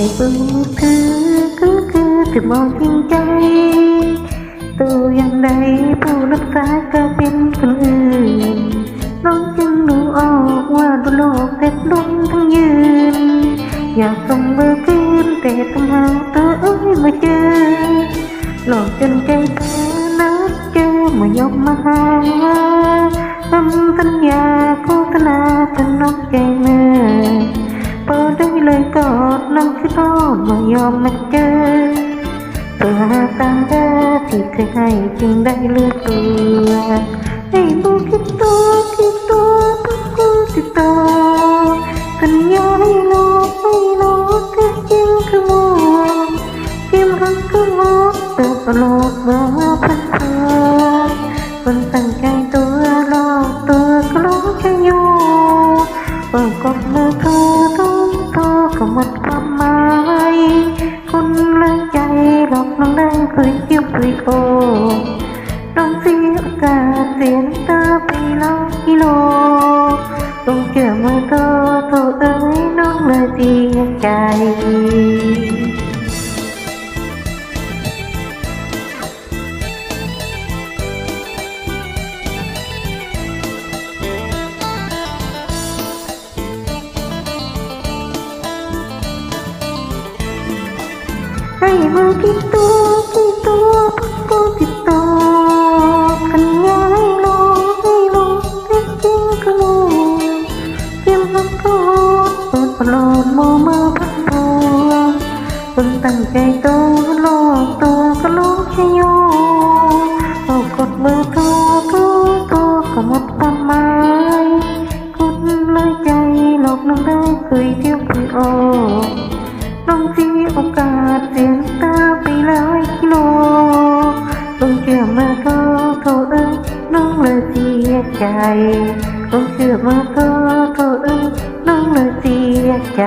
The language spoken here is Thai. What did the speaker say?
ให้เบิ่งมือคือคือถือมองจริงใจตัวอย่างใดผู้รักษาก็เป็นคนอื่นน้องจึงดูออกว่าบนโลกเด็กล้มทั้งยืน อยากส่งเบอร์คืนแต่ต้องหาตัวเอ้ยมาเจอ หลอกจนใจแพ้นัดเจอมื่อยกมาหาคำสัญญาโฆษณาจนนอกใจเมื่อ เปิดได้เลยกอดน้องคือทอดเมื่ยอมมาเจอเพื่อหาตาที่เคยให้จึงได้เลือกตัวให้บอกคิดตัวคิดตัวพักกูติดต่อสัญญาให้โลกให้โลกแท้จริงคือมัวเกมรักคือมัวเปิดโลกเมื่อพันเธอคนตั้งใจตัวหลอกตัวก็ หมดความหมายคนเลยใจหลอกน้องได้คุยคิวคุยโอน้องเสียโอกาสเสียน้ำตาไปหลายกิโลต้องเจอมือเธอ ให้มากี่ตัวกี่ตัวพักกูติดต่อขันยาให้รอให้รอแท้จริงก็รู้เก็บรักก็เปิดปลอดโมมาพักตัวคนตั้งใจโตหลอกตัวก็ลอกชโยเอ ใจต้องเชื่อมาโทรโทรเอ้ยน้องเลยเสียใจ